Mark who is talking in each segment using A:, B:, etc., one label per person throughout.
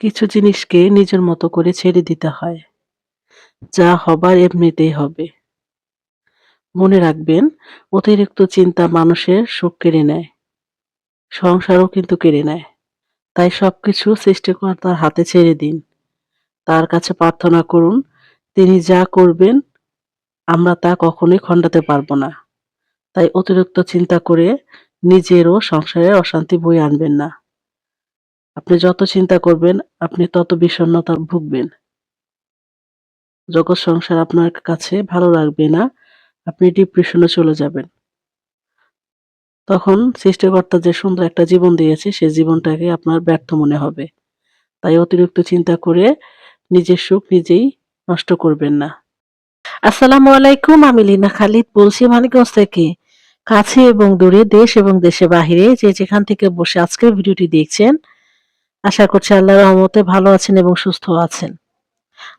A: কিছু জিনিসকে নিজের মতো করে ছেড়ে দিতে হয়। যা হবার এমনিতেই হবে। মনে রাখবেন, অতিরিক্ত চিন্তা মানুষের সুখ কেড়ে নেয়। সংসারও কিন্তু কেড়ে নেয়। তাই সবকিছু সৃষ্টিকর্তার হাতে ছেড়ে দিন। তার কাছে প্রার্থনা করুন, তিনি যা করবেন আমরা তা কখনোই খণ্ডাতে পারব না। তাই অতিরিক্ত চিন্তা করে নিজেরও সংসারে অশান্তি বয়ে আনবেন না। আপনি যত চিন্তা করবেন আপনি তত বিষণ্ণতা ভুগবেন। জগৎ সংসার আপনার কাছে ভালো লাগবে না, আপনি ডিপ্রেশনে চলে যাবেন। তখন সৃষ্টিকর্তা যে সুন্দর একটা জীবন দিয়েছে সে জীবনটাকে আপনার ব্যর্থ মনে হবে। তাই অতিরিক্ত চিন্তা করে নিজের সুখ নিজেই নষ্ট করবেন না। আসসালামু আলাইকুম আমি লিনা খালিদ বলছি মানিকগঞ্জ থেকে। কাছে এবং দূরে দেশ এবং দেশে বাহিরে যে যেখান থেকে বসে আজকের ভিডিওটি দেখছেন আশা করছি আল্লাহর রহমতে ভালো আছেন এবং সুস্থ আছেন।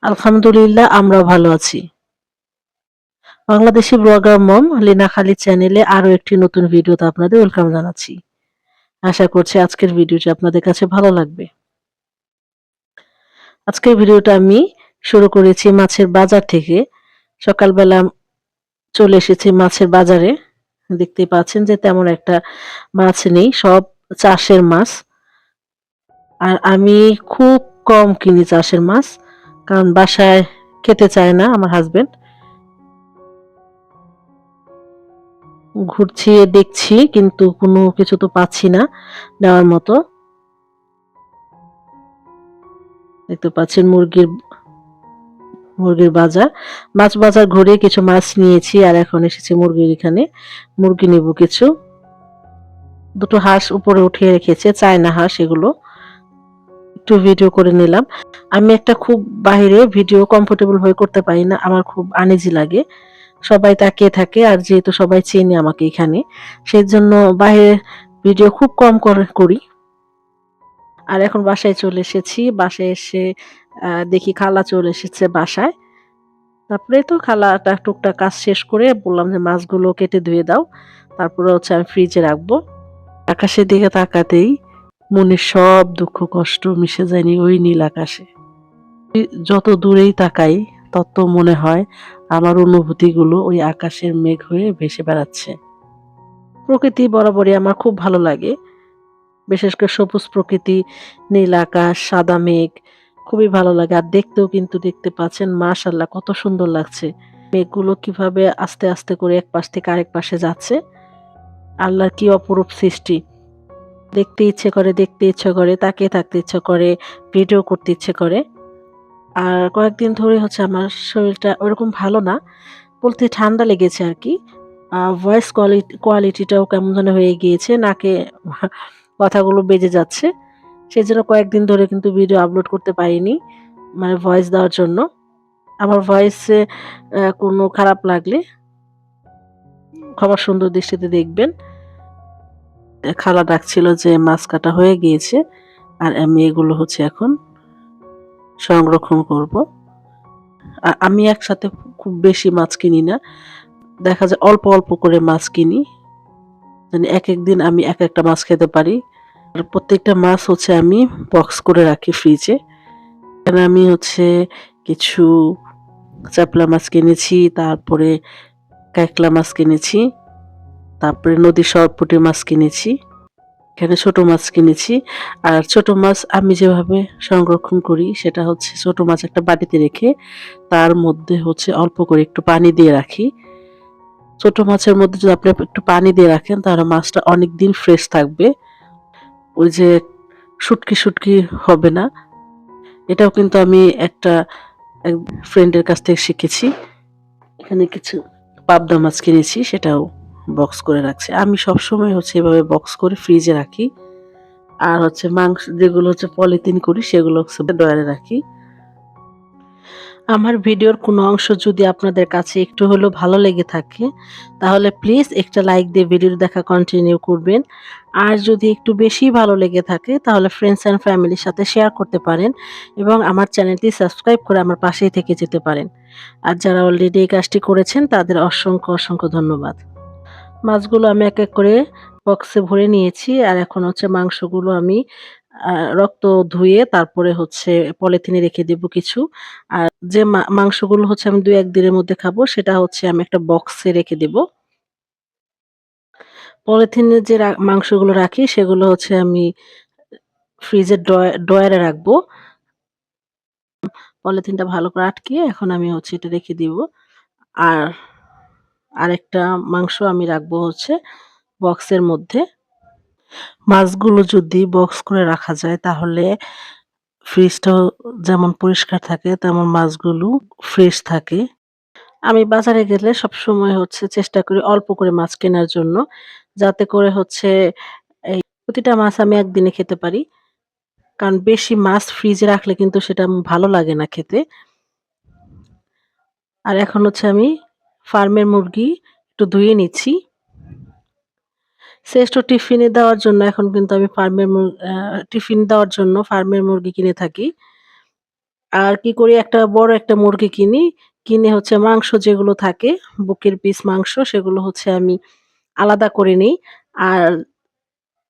A: আলহামদুলিল্লাহ, আমরাও ভালো আছি। বাংলাদেশি ব্লগার মম লিনা খালিদ চ্যানেলে আরও একটি নতুন ভিডিওতে আপনাদের ওয়েলকাম জানাচ্ছি। আশা করছি আজকের ভিডিওটি আপনাদের কাছে ভালো লাগবে। আজকের ভিডিওটা আমি শুরু করেছি মাছের বাজার থেকে। সকালবেলা চলে এসেছি মাছের বাজারে। দেখতে পাচ্ছেন যে তেমন একটা মাছ নেই, সব চাষের মাছ। আর আমি খুব কম কিনি চাষের মাছ, কারণ বাসায় খেতে চায় না আমার হাজবেন্ড ঘুরছি, দেখছি, কিন্তু কোনো কিছু তো পাচ্ছি না নেওয়ার মতো। দেখতে পাচ্ছেন মুরগির মুরগির বাজার। মাছ বাজার ঘুরে কিছু মাছ নিয়েছি আর এখন এসেছি মুরগির এখানে। মুরগি নেব কিছু। দুটো হাঁস উপরে উঠিয়ে রেখেছে চায়না হাঁস এগুলো। একটু ভিডিও করে নিলাম। আমি একটা খুব বাহিরে ভিডিও কমফোর্টেবল হয়ে করতে পারি না, আমার খুব আনিজি লাগে। সবাই তাকিয়ে থাকে, আর যেহেতু সবাই চেনে আমাকে এখানে সেই জন্য বাহিরে ভিডিও খুব কম করি আর এখন বাসায় চলে এসেছি, বাসায় এসে দেখি খালা চলে এসেছে বাসায়। তারপরে তো খালাটা টুকটাক কাজ শেষ করে বললাম যে মাছগুলো কেটে ধুয়ে দাও, তারপরে হচ্ছে আমি ফ্রিজে রাখব। আকাশের দিকে তাকাতেই মনের সব দুঃখ কষ্ট মিশে যায়নি ওই নীল আকাশে। যত দূরেই তাকাই, তত মনে হয় আমার অনুভূতিগুলো ওই আকাশের মেঘ হয়ে ভেসে বেড়াচ্ছে। প্রকৃতি বরাবরই আমার খুব ভালো লাগে। বিশেষ করে সবুজ প্রকৃতি, নীল আকাশ, সাদা মেঘ, খুবই ভালো লাগে। আর দেখতেও কিন্তু দেখতে পাচ্ছেন মাশাল্লাহ কত সুন্দর লাগছে। মেঘগুলো কীভাবে আস্তে আস্তে করে এক পাশ থেকে আরেক পাশে যাচ্ছে। আল্লাহর কি অপরূপ সৃষ্টি। দেখতে ইচ্ছে করে, দেখতে ইচ্ছে করে, তাকিয়ে থাকতে ইচ্ছে করে, ভিডিও করতে ইচ্ছে করে। আর কয়েকদিন ধরে হচ্ছে আমার শরীরটা ওরকম ভালো না, বলতে ঠান্ডা লেগেছে আর কি। ভয়েস কোয়ালিটি কোয়ালিটিটাও কেমন যেন হয়ে গিয়েছে, নাকে কথাগুলো বেজে যাচ্ছে। সেই জন্য কয়েকদিন ধরে কিন্তু ভিডিও আপলোড করতে পারিনি মানে ভয়েস দেওয়ার জন্য। আমার ভয়েসে কোনো খারাপ লাগলে খবর সুন্দর দৃষ্টিতে দেখবেন। খালা ডাকছিল যে মাছ কাটা হয়ে গিয়েছে আর আমি এগুলো হচ্ছে এখন সংরক্ষণ করব। আর আমি একসাথে খুব বেশি মাছ কিনি না। দেখা যায় অল্প অল্প করে মাছ কিনি। মানে এক এক দিন আমি এক একটা মাছ খেতে পারি। আর প্রত্যেকটা মাছ হচ্ছে আমি বক্স করে রাখি ফ্রিজে এখানে আমি হচ্ছে কিছু চাপলা মাছ কিনেছি, তারপরে কাঁকলা মাছ কিনেছি। তারপরে নদী সরপুটি মাছ কিনেছি। এখানে ছোট মাছ কিনেছি। আর ছোট মাছ আমি যেভাবে সংরক্ষণ করি, সেটা হচ্ছে ছোট মাছ একটা বাটিতে রেখে তার মধ্যে হচ্ছে অল্প করে একটু পানি দিয়ে রাখি। ছোট মাছের মধ্যে যদি আপনি একটু পানি দিয়ে রাখেন, তাহলে মাছটা অনেক দিন ফ্রেশ থাকবে। ওই যে শুটকি শুটকি হবে না। এটাও কিন্তু আমি একটা ফ্রেন্ডের কাছ থেকে শিখেছি। এখানে কিছু পাবদা মাছ কিনেছি, সেটাও বক্স করে রাখছি। আমি সবসময় হচ্ছে এভাবে বক্স করে ফ্রিজে রাখি। আর হচ্ছে মাংস, যেগুলো হচ্ছে পলিথিন করি, সেগুলো হচ্ছে ডয়ারে রাখি। আমার ভিডিওর কোনো অংশ যদি আপনাদের কাছে একটু হলেও ভালো লেগে থাকে, তাহলে প্লিজ একটা লাইক দিয়ে ভিডিও দেখা কন্টিনিউ করবেন। আর যদি একটু বেশি ভালো লেগে থাকে, তাহলে ফ্রেন্ডস অ্যান্ড ফ্যামিলির সাথে শেয়ার করতে পারেন এবং আমার চ্যানেলটি সাবস্ক্রাইব করে আমার পাশেই থেকে যেতে পারেন। আর যারা অলরেডি এই কাজটি করেছেন, তাদের অসংখ্য অসংখ্য ধন্যবাদ। মাছগুলো আমি এক এক করে বক্সে ভরে নিয়েছি। আর এখন হচ্ছে মাংসগুলো আমি রক্ত ধুয়ে তারপরে হচ্ছে পলিথিনে রেখে দেব কিছু। আর যে মাংসগুলো হচ্ছে আমি দুই একদিনের মধ্যে খাব, সেটা হচ্ছে আমি একটা বক্সে রেখে দেব। পলিথিনে যে মাংসগুলো রাখি, সেগুলো হচ্ছে আমি ফ্রিজের ড্রয়ারে রাখব। পলিথিনটা ভালো করে আটকিয়ে এখন আমি হচ্ছে এটা রেখে দিব। আর আরেকটা মাংস আমি রাখব হচ্ছে বক্সের মধ্যে। মাছগুলো যদি বক্স করে রাখা যায় তাহলে ফ্রিজটাও যেমন পরিষ্কার থাকে, তেমন মাছগুলো ফ্রেশ থাকে। আমি বাজারে গেলে সবসময় হচ্ছে চেষ্টা করি অল্প করে মাছ কেনার জন্য, যাতে করে হচ্ছে এই প্রতিটা মাছ আমি একদিনে খেতে পারি। কারণ বেশি মাছ ফ্রিজে রাখলে কিন্তু সেটা ভালো লাগে না খেতে। আর এখন হচ্ছে আমি ফার্মের মুরগি একটু ধুয়ে নিচ্ছি। শ্রেষ্ঠ টিফিনে দেওয়ার জন্য এখন কিন্তু আমি ফার্মের টিফিন দেওয়ার জন্য ফার্মের মুরগি কিনে থাকি। আর কি করি? একটা বড় একটা মুরগি কিনি। কিনে হচ্ছে মাংস যেগুলো থাকে, বুকের পিস মাংস, সেগুলো হচ্ছে আমি আলাদা করে নিই। আর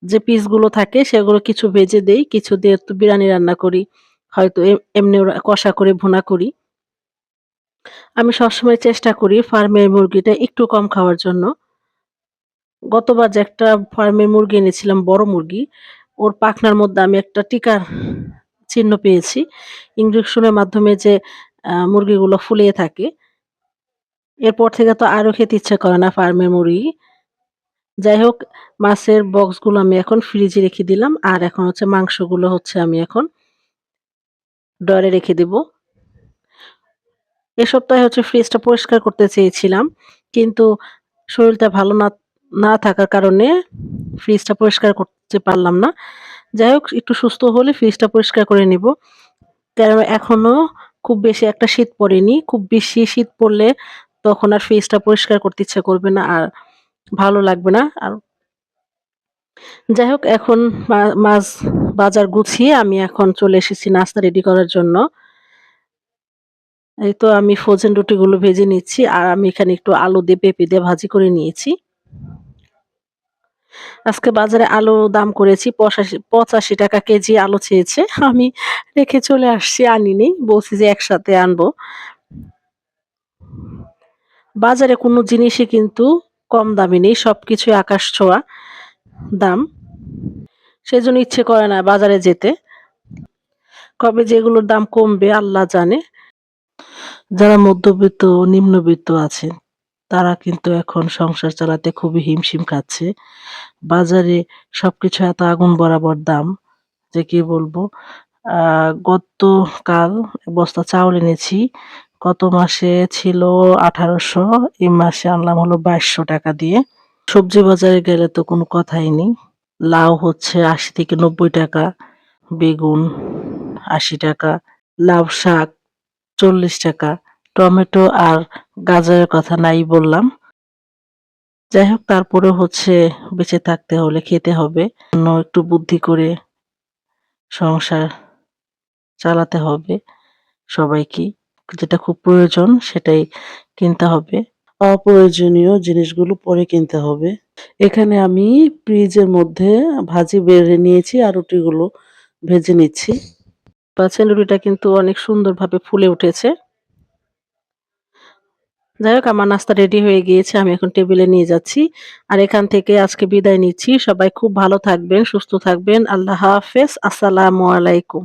A: যে পিসগুলো থাকে, সেগুলো কিছু ভেজে দেই, কিছু দিয়ে একটু বিরিয়ানি রান্না করি। হয়তো এম- এমনি কষা করে ভুনা করি। আমি সবসময় চেষ্টা করি ফার্মের মুরগিটা একটু কম খাওয়ার জন্য। গতবার যে একটা ফার্মের মুরগি এনেছিলাম, বড় মুরগি, ওর পাখনার মধ্যে আমি একটা টিকার চিহ্ন পেয়েছি। ইঞ্জেকশনের মাধ্যমে যে মুরগিগুলো ফুলিয়ে থাকে। এরপর থেকে তো আরও খেতে ইচ্ছে করে না ফার্মের মুরগি। যাই হোক, মাছের বক্সগুলো আমি এখন ফ্রিজে রেখে দিলাম। আর এখন হচ্ছে মাংসগুলো হচ্ছে আমি এখন ডয়ারে রেখে দেব। এ সপ্তাহে হচ্ছে ফ্রিজটা পরিষ্কার করতে চেয়েছিলাম, কিন্তু শরীরটা ভালো না না থাকার কারণে ফ্রিজটা পরিষ্কার করতে পারলাম না। যাই হোক, একটু সুস্থ হলে ফ্রিজটা পরিষ্কার করে নিব। কারণ এখনও খুব বেশি একটা শীত পড়েনি, খুব বেশি শীত পড়লে তখন আর ফ্রিজটা পরিষ্কার করতে ইচ্ছা করবে না আর ভালো লাগবে না। আর যাই হোক, এখন মাছ বাজার গুছিয়ে আমি এখন চলে এসেছি নাস্তা রেডি করার জন্য। এই তো আমি ফ্রোজেন রুটিগুলো ভেজে নিচ্ছি, আর আমি এখানে একটু আলু দিয়ে পেঁপে দিয়ে ভাজি করে নিয়েছি। আজকে বাজারে আলু দাম করেছি পঁচাশি পঁচাশি টাকা কেজি আলু চেয়েছে। আমি রেখে চলে আসছি, আনিনি, বলছি যে একসাথে আনব। বাজারে কোনো জিনিসই কিন্তু কম দামি নেই সবকিছুই আকাশ ছোঁয়া দাম। সেজন্য ইচ্ছে করে না বাজারে যেতে। কবে যেগুলোর দাম কমবে আল্লাহ জানে। যারা মধ্যবিত্ত নিম্নবিত্ত আছে তারা কিন্তু এখন সংসার চালাতে খুবই হিমশিম খাচ্ছে। বাজারে সবকিছু এত আগুন বরাবর দাম, যে কি বলব? গতকাল বস্তা চাউল এনেছি, গত মাসে ছিল আঠারোশো, এই মাসে আনলাম হলো বাইশশো টাকা দিয়ে। সবজি বাজারে গেলে তো কোনো কথাই নেই। লাউ হচ্ছে আশি থেকে নব্বই টাকা, বেগুন আশি টাকা, লাউ শাক চল্লিশ টাকা। টমেটো আর গাজরের কথা নাই বললাম। যাই হোক, তারপরে হচ্ছে বেঁচে থাকতে হলে খেতে হবে। অন্য একটু বুদ্ধি করে সংসার চালাতে হবে সবাইকে। যেটা খুব প্রয়োজন সেটাই কিনতে হবে। অপ্রয়োজনীয় জিনিসগুলো পরে কিনতে হবে। এখানে আমি ফ্রিজের মধ্যে ভাজি বেড়ে নিয়েছি আর রুটিগুলো ভেজে নিচ্ছি। রুটিটা কিন্তু অনেক সুন্দরভাবে ফুলে উঠেছে। যাই হোক, আমার নাস্তা রেডি হয়ে গিয়েছে, আমি এখন টেবিলে নিয়ে যাচ্ছি। আর এখান থেকে আজকে বিদায় নিচ্ছি। সবাই খুব ভালো থাকবেন, সুস্থ থাকবেন। আল্লাহ হাফেজ। আসসালামু আলাইকুম।